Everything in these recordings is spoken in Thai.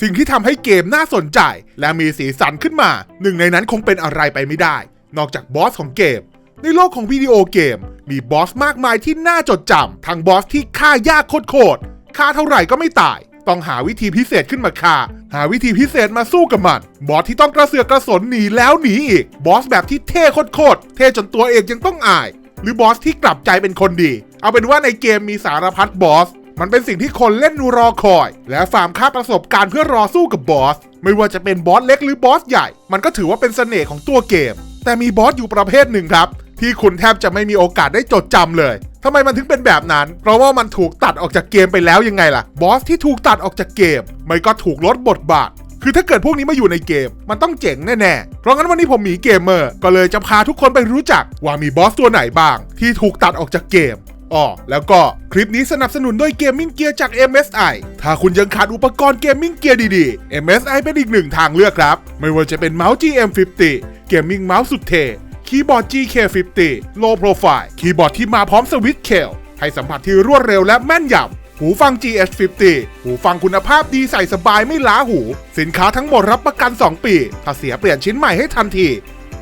สิ่งที่ทำให้เกมน่าสนใจ และมีสีสันขึ้นมา หนึ่งในนั้นคงเป็นอะไรไปไม่ได้ นอกจากบอสของเกม ในโลกของวิดีโอเกม มีบอสมากมายที่น่าจดจำทั้งบอสที่ฆ่ายากโคตรๆฆ่าเท่าไหร่ก็ไม่ตาย ต้องหาวิธีพิเศษขึ้นมาฆ่า หาวิธีพิเศษมาสู้กับมัน บอสที่ต้องกระเสือกกระสนหนีแล้วหนีอีก บอสแบบที่เท่โคตรๆเท่จนตัวเองยังต้องอาย หรือบอสที่กลับใจเป็นคนดี เอาเป็นว่าในเกมมีสารพัดบอส มันเป็นสิ่งที่คนเล่นรอคอย และฟาร์มค่าประสบการณ์เพื่อรอสู้กับบอส ไม่ว่าจะเป็นบอสเล็กหรือบอสใหญ่ มันก็ถือว่าเป็นเสน่ห์ของตัวเกม แต่มีบอสอยู่ประเภทหนึ่งครับ ที่คุณแทบจะไม่มีโอกาสได้จดจำเลยทำไมมันถึงเป็นแบบนั้น เพราะว่ามันถูกตัดออกจากเกมไปแล้วยังไงล่ะ บอสที่ถูกตัดออกจากเกม ไม่ก็ถูกลดบทบาท คือถ้าเกิดพวกนี้มาอยู่ในเกม มันต้องเจ๋งแน่ๆ เพราะงั้นวันนี้ผมหมีเกมเมอร์ ก็เลยจะพาทุกคนไปรู้จักว่ามีบอสตัวไหนบ้าง ที่ถูกตัดออกจากเกม อ๋อแล้วก็คลิปนี้สนับสนุนด้วยเกมมิ่งเกียร์จาก MSI ถ้าคุณยังขาดอุปกรณ์เกมมิ่งเกียร์ดีๆ MSI เป็นอีกหนึ่งทางเลือกครับ ไม่ว่าจะเป็นเมาส์ GM50 เกมมิ่งเมาส์สุดเท่คีย์บอร์ด GK50 Low Profile คีย์บอร์ดที่มาพร้อมสวิตช์เคลให้สัมผัสที่รวดเร็วและแม่นยำหูฟัง GH50 หูฟังคุณภาพดีใส่สบายไม่ล้าหู สินค้าทั้งหมดรับประกัน 2 ปี ถ้าเสียเปลี่ยนชิ้นใหม่ให้ทันที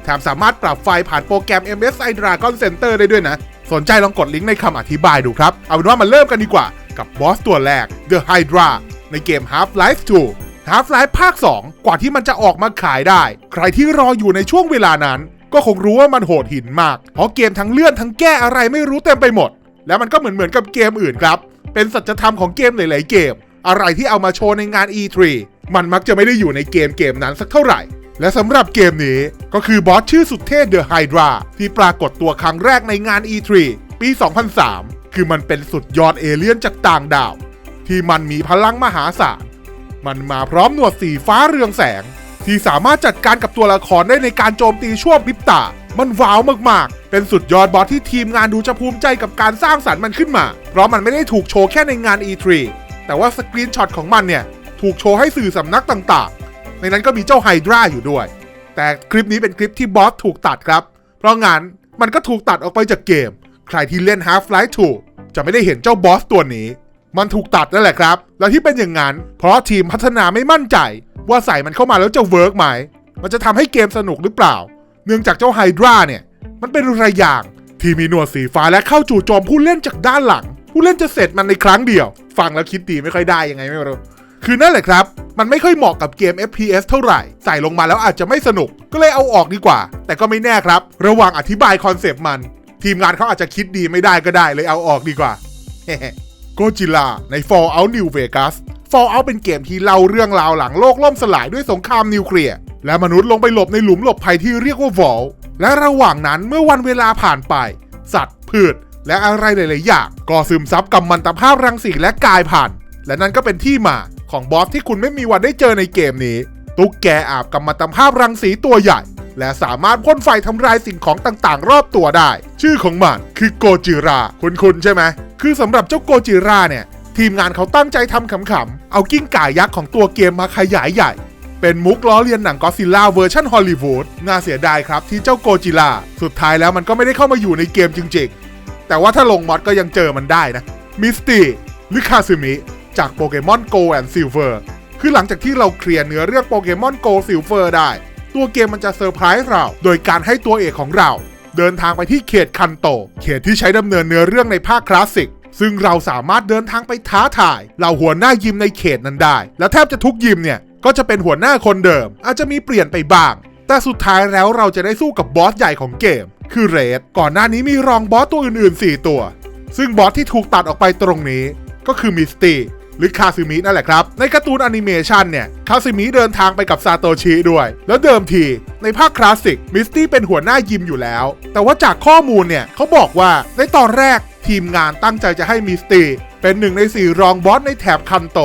แถมสามารถปรับไฟผ่านโปรแกรม MSI Dragon Center ได้ด้วยนะ สนใจลองกดลิงก์ในคำอธิบายดูครับ เอาเป็นว่ามาเริ่มกันดีกว่ากับบอสตัวแรก The Hydra ในเกม Half-Life 2 Half-Life ภาค 2 กว่าที่มันจะออกมาขายได้ ใครที่รออยู่ในช่วงเวลานั้น ก็คงรู้ว่ามันโหดหินมาก เพราะเกมทั้งเลื่อนทั้งแก้อะไรไม่รู้เต็มไปหมด แล้วมันก็เหมือนเหมือนกับเกมอื่นครับ เป็นสัจธรรมของเกมหลาย ๆ เกม อะไรที่เอามาโชว์ในงาน E3 มันมักจะไม่ได้อยู่ในเกมเกมนั้นสักเท่าไหร่ และสำหรับเกมนี้ก็คือบอสชื่อสุดเท่ The Hydra ที่ปรากฏตัวครั้งแรกในงาน E3 ปี 2003 คือมันเป็นสุดยอดเอเลี่ยนจากต่างดาว ที่มันมีพลังมหาศาล มันมาพร้อมหนวดสีฟ้าเรืองแสง ที่สามารถจัดการกับตัวละครได้ในการโจมตีช่วพริบตา มันว้าวมากๆ เป็นสุดยอดบอสที่ทีมงานดูจะภูมิใจกับการสร้างสรรค์มันขึ้นมา เพราะมันไม่ได้ถูกโชว์แค่ในงาน E3 แต่ว่าสกรีนช็อตของมันเนี่ยถูกโชว์ให้สื่อสำนักต่างๆ ในนั้นก็มีเจ้าไฮดราอยู่ด้วย แต่คลิปนี้เป็นคลิปที่บอสถูกตัดครับ เพราะงั้นมันก็ถูกตัดออกไปจากเกม ใครที่เล่น Half-Life 2 จะไม่ได้เห็นเจ้าบอสตัวนี้ มันถูกตัดนั่นแหละครับ แล้วที่เป็นอย่างนั้น เพราะทีมพัฒนาไม่มั่นใจ ว่าใส่มันเข้ามาแล้วจะเวิร์กไหม มันจะทำให้เกมสนุกหรือเปล่า เนื่องจากเจ้าไฮดราเนี่ย มันเป็นระอย่างที่มีหนวดสีฟ้าและเข้าจู่โจมผู้เล่นจากด้านหลัง ผู้เล่นจะเสร็จมันในครั้งเดียว ฟังแล้วคิดดีไม่ค่อยได้ยังไงไม่รู้ คือนั่นแหละครับ มันไม่ค่อยเหมาะกับเกม FPS เท่าไหร่ ใส่ลงมาแล้วอาจจะไม่สนุก ก็เลยเอาออกดีกว่า แต่ก็ไม่แน่ครับ ระหว่างอธิบายคอนเซปต์มัน ทีมงานเขาอาจจะคิดดีไม่ได้ก็ได้เลยเอาออกดีกว่าโกจิล่าใน Fallout New Vegas Fallout เป็นเกมที่เล่าเรื่องราวหลังโลกล่มสลายด้วยสงครามนิวเคลียร์และมนุษย์ลงไปหลบในหลุมหลบภัยที่เรียกว่า Vault และระหว่างนั้นเมื่อวันเวลาผ่านไป สัตว์พืช และอะไรหลาย ๆ อย่างก็ซึมซับกัมมันตภาพรังสีและกายพันและนั่นก็เป็นที่มา ของบอสที่คุณไม่มีวันได้เจอในเกมนี้ ตุ๊กแกอาบกัมมันตภาพรังสีตัวใหญ่ และสามารถพ่นไฟทำลายสิ่งของต่างๆ รอบตัวได้ ชื่อของมันคือโกจิรา คุณๆใช่ไหม คือสำหรับเจ้าโกจิราเนี่ย ทีมงานเขาตั้งใจทำขำๆ เอากิ้งก่ายักษ์ของตัวเกมมาขยายใหญ่ เป็นมุกล้อเลียนหนังก็ซิลล่าเวอร์ชันฮอลลีวูด น่าเสียดายครับที่เจ้าโกจิล่าสุดท้ายแล้วมันก็ไม่ได้เข้ามาอยู่ในเกมจริงๆ แต่ว่าถ้าลงมอดก็ยังเจอมันได้นะ มิสตี้หรือคาซึมิ จากโปเกมอนโกแอนด์ซิลเวอร์คือหลังจากที่เราเคลียร์เนื้อเรื่องโปเกมอนโกซิลเวอร์ได้ ตัวเกมมันจะเซอร์ไพรส์เรา โดยการให้ตัวเอกของเรา เดินทางไปที่เขตคันโต เขตที่ใช้ดำเนินเนื้อเรื่องในภาคคลาสสิก ซึ่งเราสามารถเดินทางไปท้าทายเหล่าหัวหน้ายิมในเขตนั้นได้ และแทบจะทุกยิมเนี่ยก็จะเป็นหัวหน้าคนเดิม อาจจะมีเปลี่ยนไปบ้าง แต่สุดท้ายแล้วเราจะได้สู้กับบอสใหญ่ของเกม คือเรดก่อนหน้านี้มีรองบอสตัวอื่นๆ 4 ตัว ซึ่งบอสที่ถูกตัดออกไปตรงนี้ ก็คือมิสตี้ หรือคาซึมินั่นแหละครับ ในการ์ตูนแอนิเมชันเนี่ย คาซึมิเดินทางไปกับซาโตชิด้วย แล้วเดิมทีในภาคคลาสสิกมิสตี้เป็นหัวหน้ายิมอยู่แล้ว แต่ว่าจากข้อมูลเนี่ยเขาบอกว่าในตอนแรกทีมงานตั้งใจจะให้มิสตี้เป็นหนึ่งในสี่รองบอสในแถบคันโต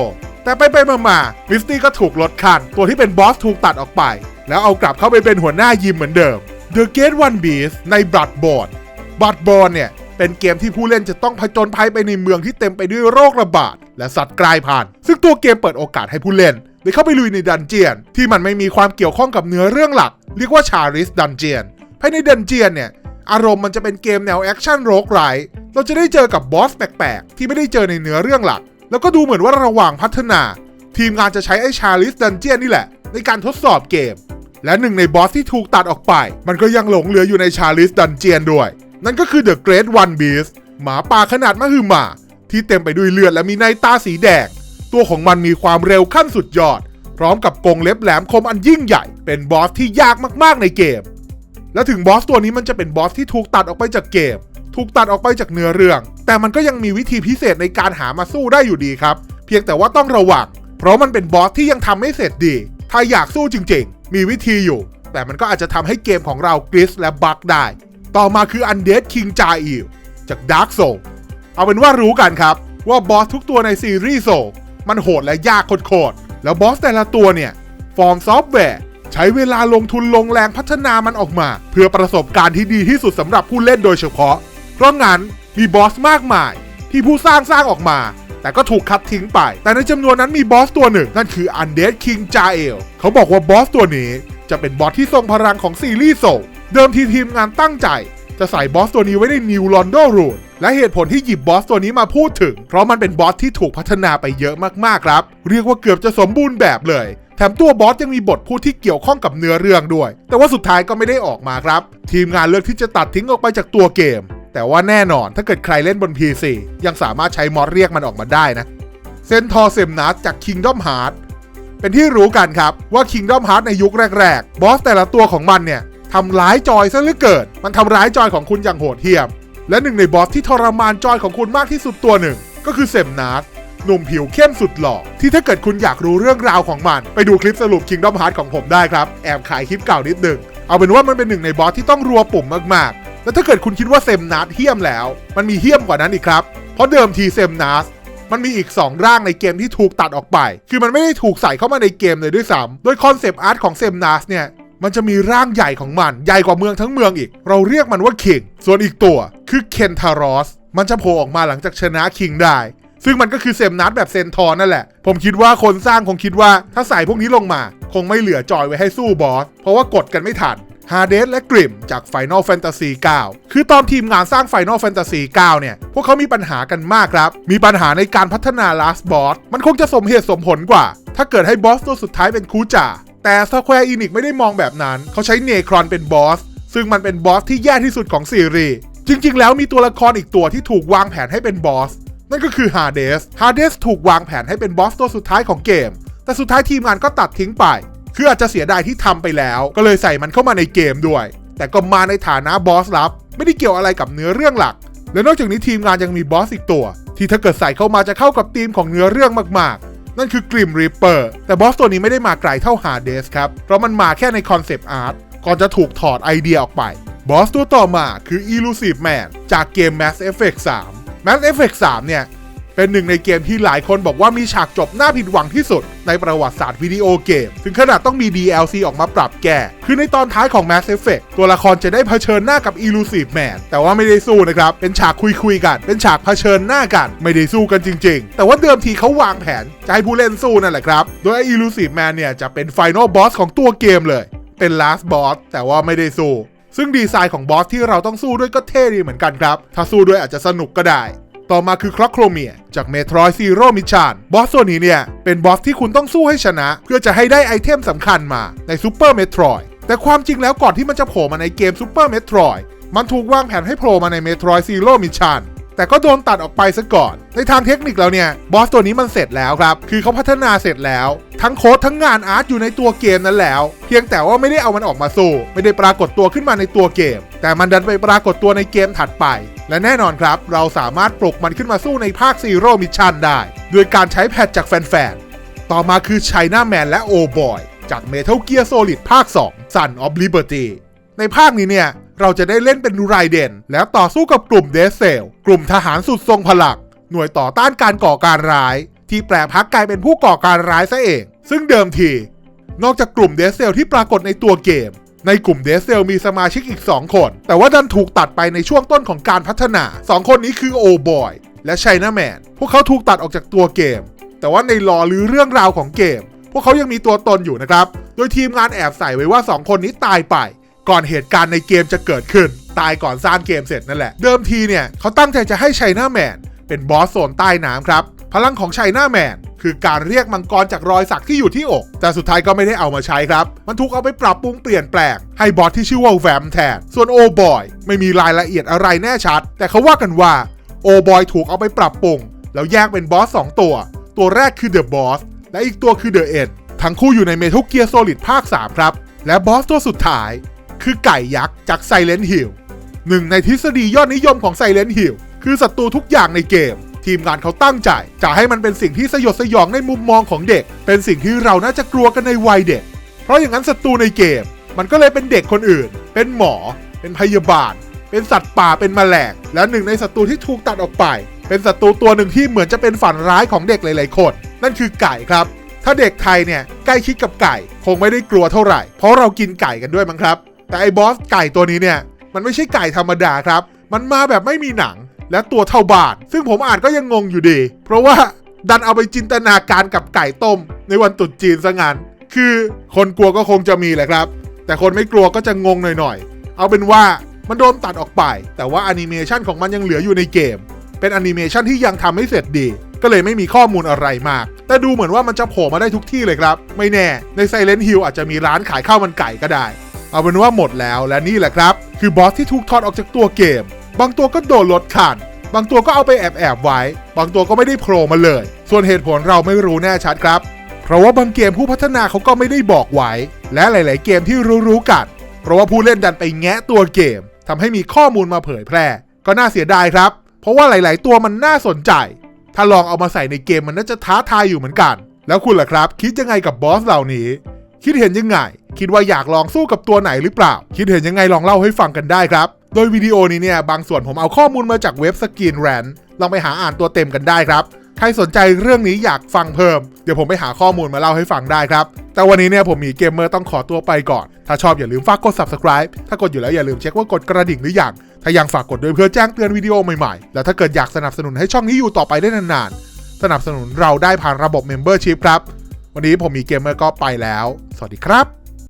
แต่ไปไปมามามิสตี้ก็ถูกลดคันตัวที่เป็นบอสถูกตัดออกไป แล้วเอากลับเข้าไปเป็นหัวหน้ายิมเหมือนเดิม The Gate One Beast ใน Bloodborne Bloodborne เนี่ยเป็นเกมที่ผู้เล่นจะต้องผจญภัยไปในเมืองที่เต็มไปด้วยโรคระบาด และสัตว์กลายพันธุ์ซึ่งตัวเกมเปิดโอกาสให้ผู้เล่นได้เข้าไปลุยในดันเจียน ที่มันไม่มีความเกี่ยวข้องกับเนื้อเรื่องหลัก เรียกว่าชาริสดันเจียนภายในดันเจียนเนี่ยอารมณ์มันจะเป็นเกมแนวแอคชั่นโรกไรเราจะได้เจอกับบอสแปลกๆ ที่ไม่ได้เจอในเนื้อเรื่องหลัก แล้วก็ดูเหมือนว่าระหว่างพัฒนา ทีมงานจะใช้ไอ้ชาลิสดันเจียนนี่แหละ ในการทดสอบเกม และหนึ่งในบอสที่ถูกตัดออกไป มันก็ยังหลงเหลืออยู่ในชาลิสดันเจียนด้วย นั่นก็คือ The Great One Beast หมาป่าขนาดมหึมา ที่เต็มไปด้วยเลือดและมีในตาสีแดง ตัวของมันมีความเร็วขั้นสุดยอด พร้อมกับกรงเล็บแหลมคมอันยิ่งใหญ่ เป็นบอสที่ยากมากๆในเกม และถึงบอสตัวนี้มันจะเป็นบอสที่ถูกตัดออกไปจากเกม ถูกตัดออกไปจากเนื้อเรื่อง แต่มันก็ยังมีวิธีพิเศษในการหามาสู้ได้อยู่ดีครับ เพียงแต่ว่าต้องระวัง เพราะมันเป็นบอสที่ยังทำไม่เสร็จดี ถ้าอยากสู้จริง ๆ มีวิธีอยู่ แต่มันก็อาจจะทำให้เกมของเรากริสและบักได้ ต่อมาคือ Undead King j a i l จาก Dark Soul เอาเป็นว่ารู้กันครับ ว่าบอสทุกตัวในซีรีส์โซมันโหดและยากโคตรๆแล้วบอสแต่ละตัวเนี่ย ฟอร์มซอฟต์แวร์ ใช้เวลาลงทุนลงแรงพัฒนามันออกมา เพื่อประสบการณ์ที่ดีที่สุดสำหรับผู้เล่นโดยเฉพาะ เพราะงั้นมีบอสมากมายที่ผู้สร้างสร้างออกมา แต่ก็ถูกคัดทิ้งไป แต่ในจำนวนนั้นมีบอสตัวหนึ่ง นั่นคือ Undead King j a e l เขาบอกว่าบอสตัวนี้จะเป็นบอสที่ทรงพลังของซีรีส์โซเดิมทีทีมงานตั้งใจ จะใส่บอสตัวนี้ไว้ใน New Londo Rune และเหตุผลที่หยิบบอสตัวนี้มาพูดถึง เพราะมันเป็นบอสที่ถูกพัฒนาไปเยอะมากๆครับ เรียกว่าเกือบจะสมบูรณ์แบบเลยแถมตัวบอสยังมีบทพูดที่เกี่ยวข้องกับเนื้อเรื่องด้วย แต่ว่าสุดท้ายก็ไม่ได้ออกมาครับ ทีมงานเลือกที่จะตัดทิ้งออกไปจากตัวเกม แต่ว่าแน่นอนถ้าเกิดใครเล่นบน PC ยังสามารถใช้มอดเรียกมันออกมาได้นะเซนทอเซมนัสจาก Kingdom Hearts เป็นที่รู้กันครับว่า Kingdom Hearts ในยุคแรก ๆ บอสแต่ละตัวของมันเนี่ย ทำร้ายจอยซะเหลือเกินมันทำร้ายจอยของคุณอย่างโหดเหี้ยม และหนึ่งในบอสที่ทรมานจอยของคุณมากที่สุดตัวหนึ่ง ก็คือเซมนัสหนุ่มผิวเข้มสุดหล่อ ที่ถ้าเกิดคุณอยากรู้เรื่องราวของมัน ไปดูคลิปสรุป Kingdom Hearts ของผมได้ครับ แอบขายคลิปเก่านิดหนึ่งเอาเป็นว่ามันเป็นหนึ่งในบอสที่ต้องรัวปุ่มมากๆ แล้วถ้าเกิดคุณคิดว่าเซมนัสเหี้ยมแล้ว มันมีเหี้ยมกว่านั้นอีกครับ เพราะเดิมทีเซมนัสมันมีอีก 2 ร่างในเกมที่ถูกตัดออกไป คือมันไม่ได้ถูกใส่เข้ามาในเกมเลยด้วยซ้ำโดยคอนเซปต์อาร์ตของเซมนัสเนี่ย มันจะมีร่างใหญ่ของมัน ใหญ่กว่าเมืองทั้งเมืองอีก เราเรียกมันว่าคิง ส่วนอีกตัวคือเคนทารอส มันจะโผล่ออกมาหลังจากชนะคิงได้ ซึ่งมันก็คือเซมนัสแบบเซนทอร์นั่นแหละ ผมคิดว่าคนสร้างคงคิดว่าถ้าใส่พวกนี้ลงมา คงไม่เหลือจอยไว้ให้สู้บอส เพราะว่ากดกันไม่ทันฮาเดสและกริมจาก Final Fantasy 9 คือตอนทีมงานสร้าง Final Fantasy 9 เนี่ย พวกเขามีปัญหากันมากครับ มีปัญหาในการพัฒนา Last Boss มันคงจะสมเหตุสมผลกว่า ถ้าเกิดให้บอสตัวสุดท้ายเป็นคูจ่า แต่ Square Enix ไม่ได้มองแบบนั้น เขาใช้เนครอนเป็นบอส ซึ่งมันเป็นบอสที่แย่ที่สุดของซีรีส์ จริง ๆ แล้วมีตัวละครอีกตัวที่ถูกวางแผนให้เป็นบอส นั่นก็คือฮาเดสฮาเดสถูกวางแผนให้เป็นบอสตัวสุดท้ายของเกม แต่สุดท้ายทีมงานก็ตัดทิ้งไป คืออาจจะเสียดายที่ทำไปแล้ว ก็เลยใส่มันเข้ามาในเกมด้วย แต่ก็มาในฐานะบอสลับ ไม่ได้เกี่ยวอะไรกับเนื้อเรื่องหลัก และนอกจากนี้ทีมงานยังมีบอสอีกตัว ที่ถ้าเกิดใส่เข้ามาจะเข้ากับธีมของเนื้อเรื่องมาก นั่นคือกริมริปเปอร์แต่บอสตัวนี้ไม่ได้มาไกลเท่าฮาเดสครับ เพราะมันมาแค่ในคอนเซปต์อาร์ตก่อนจะถูกถอดไอเดียออกไป บอสตัวต่อมาคือ Elusive Man จากเกม Mass Effect 3 Mass Effect 3 เนี่ย เป็นหนึ่งในเกมที่หลายคนบอกว่ามีฉากจบน่าผิดหวังที่สุด ในประวัติศาสตร์วิดีโอเกม ถึงขนาดต้องมี DLC ออกมาปรับแก้ คือในตอนท้ายของ Mass Effect ตัวละครจะได้เผชิญหน้ากับ Elusive Man แต่ว่าไม่ได้สู้นะครับ เป็นฉากคุยคุยๆกัน เป็นฉากเผชิญหน้ากัน ไม่ได้สู้กันจริง ๆ แต่ว่าเดิมทีเขาวางแผนจะให้ผู้เล่นสู้นั่นแหละครับ โดย Elusive Man เนี่ยจะเป็น Final Boss ของตัวเกมเลย เป็น Last Boss แต่ว่าไม่ได้สู้ซึ่งดีไซน์ของบอสที่เราต้องสู้ด้วยก็เท่ดีเหมือนกันครับ ถ้าสู้ด้วยอาจจะสนุกก็ได้ ต่อมาคือคล็อกโครเมียจากเมโทรซีโร่มิชานบอสตัวนี้เนี่ย เป็นบอสที่คุณต้องสู้ให้ชนะ เพื่อจะให้ได้ไอเทมสำคัญมาในซูเปอร์เมโทรแต่ความจริงแล้วก่อนที่มันจะโผล่มาในเกมซูเปอร์เมโทรมันถูกวางแผนให้โผล่มาในเมโทรซีโร่มิชานแต่ก็โดนตัดออกไปซะก่อน ในทางเทคนิคแล้วเนี่ย บอสตัวนี้มันเสร็จแล้วครับ คือเขาพัฒนาเสร็จแล้ว ทั้งโค้ดทั้งงานอาร์ตอยู่ในตัวเกมนั้นแล้ว เพียงแต่ว่าไม่ได้เอามันออกมาสู้ ไม่ได้ปรากฏตัวขึ้นมาในตัวเกม แต่มันดันไปปรากฏตัวในเกมถัดไป และแน่นอนครับ เราสามารถปลุกมันขึ้นมาสู้ในภาคซีโร่มิชชั่นได้โดยการใช้แพทจากแฟนๆ ต่อมาคือ China Man และ o b o y จาก Metal Gear Solid ภาค 2 Son of Liberty ในภาคนี้เนี่ย เราจะได้เล่นเป็นไรเดนแล้วต่อสู้กับกลุ่มเดซเซลกลุ่มทหารสุดทรงพลังหน่วยต่อต้านการก่อการร้าย ที่แปรพักกลายเป็นผู้ก่อการร้ายซะเอง ซึ่งเดิมที นอกจากกลุ่มเดซเซลที่ปรากฏในตัวเกม ในกลุ่มเดซเซลมีสมาชิกอีก 2 คน แต่ว่าดันถูกตัดไปในช่วงต้นของการพัฒนา 2 คนนี้คือโอบอยและไชน่าแมนพวกเขาถูกตัดออกจากตัวเกม แต่ว่าในลอหรือเรื่องราวของเกม พวกเขายังมีตัวตนอยู่นะครับ โดยทีมงานแอบใส่ไว้ว่า 2 คนนี้ตายไป ก่อนเหตุการณ์ในเกมจะเกิดขึ้น ตายก่อนสร้างเกมเสร็จนั่นแหละ เดิมทีเนี่ยเขาตั้งใจจะให้ไชน่าแมนเป็นบอสโซนใต้น้ำครับ ลังของไชน่าแมนคือการเรียกมังกรจากรอยสักที่อยู่ที่อก แต่สุดท้ายก็ไม่ได้เอามาใช้ครับ มันถูกเอาไปปรับปรุงเปลี่ยนแปลง ให้บอสที่ชื่อว่าแวมแทน ส่วนโอบอยไม่มีรายละเอียดอะไรแน่ชัด แต่เขาว่ากันว่าโอบอยถูกเอาไปปรับปรุง แล้วแยกเป็นบอส2ตัว ตัวแรกคือเดอะบอสและอีกตัวคือเดอะเอ็นทั้งคู่อยู่ในเมทัลเกียร์โซลิดภาค 3 ครับ และบอสตัวสุดท้าย คือไก่ยักษ์จากไซเลน h ์ฮิลหนึ่งในทฤษฎียอดนิยมของไซเลน h ์ฮิลคือศัตรูทุกอย่างในเกม ทีมงานเขาตั้งใจจะให้มันเป็นสิ่งที่สยดสยองในมุมมองของเด็ก เป็นสิ่งที่เราน่าจะกลัวกันในวัยเด็ก เพราะอย่างนั้นศัตรูในเกม มันก็เลยเป็นเด็กคนอื่น เป็นหมอ เป็นพยาบาล เป็นสัตว์ป่าเป็นแมลงและหนึ่งในศัตรูที่ถูกตัดออกไป เป็นศัตรูตัวหนึ่งที่เหมือนจะเป็นฝันร้ายของเด็กหลาย ๆ คน นั่นคือไก่ครับ ถ้าเด็กไทยเนี่ยใกล้ชิดกับไก่ คงไม่ได้กลัวเท่าไหร่ เพราะเรากินไก่กันด้วยมั้งครับ แต่ไอ้บอสไก่ตัวนี้เนี่ยมันไม่ใช่ไก่ธรรมดาครับ มันมาแบบไม่มีหนัง และตัวเท่าบาท ซึ่งผมอ่านก็ยังงงอยู่ดี เพราะว่าดันเอาไปจินตนาการกับไก่ต้ม ในวันตรุษจีนซะงั้น คือคนกลัวก็คงจะมีแหละครับ แต่คนไม่กลัวก็จะงงหน่อยๆ เอาเป็นว่ามันโดนตัดออกไป แต่ว่าแอนิเมชันของมันยังเหลืออยู่ในเกม เป็นแอนิเมชันที่ยังทำไม่เสร็จดี ก็เลยไม่มีข้อมูลอะไรมาก แต่ดูเหมือนว่ามันจะโผล่มาได้ทุกที่เลยครับ ไม่แน่ ใน Silent Hill อาจจะมีร้านขายข้าวมันไก่ก็ได้ เอาเป็นว่าหมดแล้วและนี่แหละครับ คือบอสที่ถูกถอดออกจากตัวเกม บางตัวก็โดนลดขันบางตัวก็เอาไปแอบแอบไว้ บางตัวก็ไม่ได้โผล่มาเลย ส่วนเหตุผลเราไม่รู้แน่ชัดครับ เพราะว่าบางเกมผู้พัฒนาเขาก็ไม่ได้บอกไว้ และหลาย ๆ เกมที่รู้ๆกัน เพราะว่าผู้เล่นดันไปแงะตัวเกมทำให้มีข้อมูลมาเผยแพร่ ก็น่าเสียดายครับ เพราะว่าหลาย ๆ ตัวมันน่าสนใจ ถ้าลองเอามาใส่ในเกมมันน่าจะท้าทายอยู่เหมือนกัน แล้วคุณล่ะครับ คิดยังไงกับบอสเหล่านี้ คิดเห็นยังไง คิดว่าอยากลองสู้กับตัวไหนหรือเปล่า คิดเห็นยังไงลองเล่าให้ฟังกันได้ครับ โดยวิดีโอนี้เนี่ยบางส่วนผมเอาข้อมูลมาจากเว็บสกินแรนลองไปหาอ่านตัวเต็มกันได้ครับ ใครสนใจเรื่องนี้อยากฟังเพิ่ม เดี๋ยวผมไปหาข้อมูลมาเล่าให้ฟังได้ครับ แต่วันนี้เนี่ยผมมีเกมเมอร์ต้องขอตัวไปก่อน ถ้าชอบอย่าลืมฝากกด subscribe ถ้ากดอยู่แล้วอย่าลืมเช็คว่ากดกระดิ่งหรือยัง ถ้ายังฝากกดด้วยเพื่อแจ้งเตือนวิดีโอใหม่ๆ แล้วถ้าเกิดอยากสนับสนุนให้ช่องนี้อยู่ต่อไปได้นานๆ สนับสนุนเราได้ผ่านระบบ Membership ครับ วันนี้ผมมีเกมเมอร์ก็ไปแล้ว สวัสดีครับ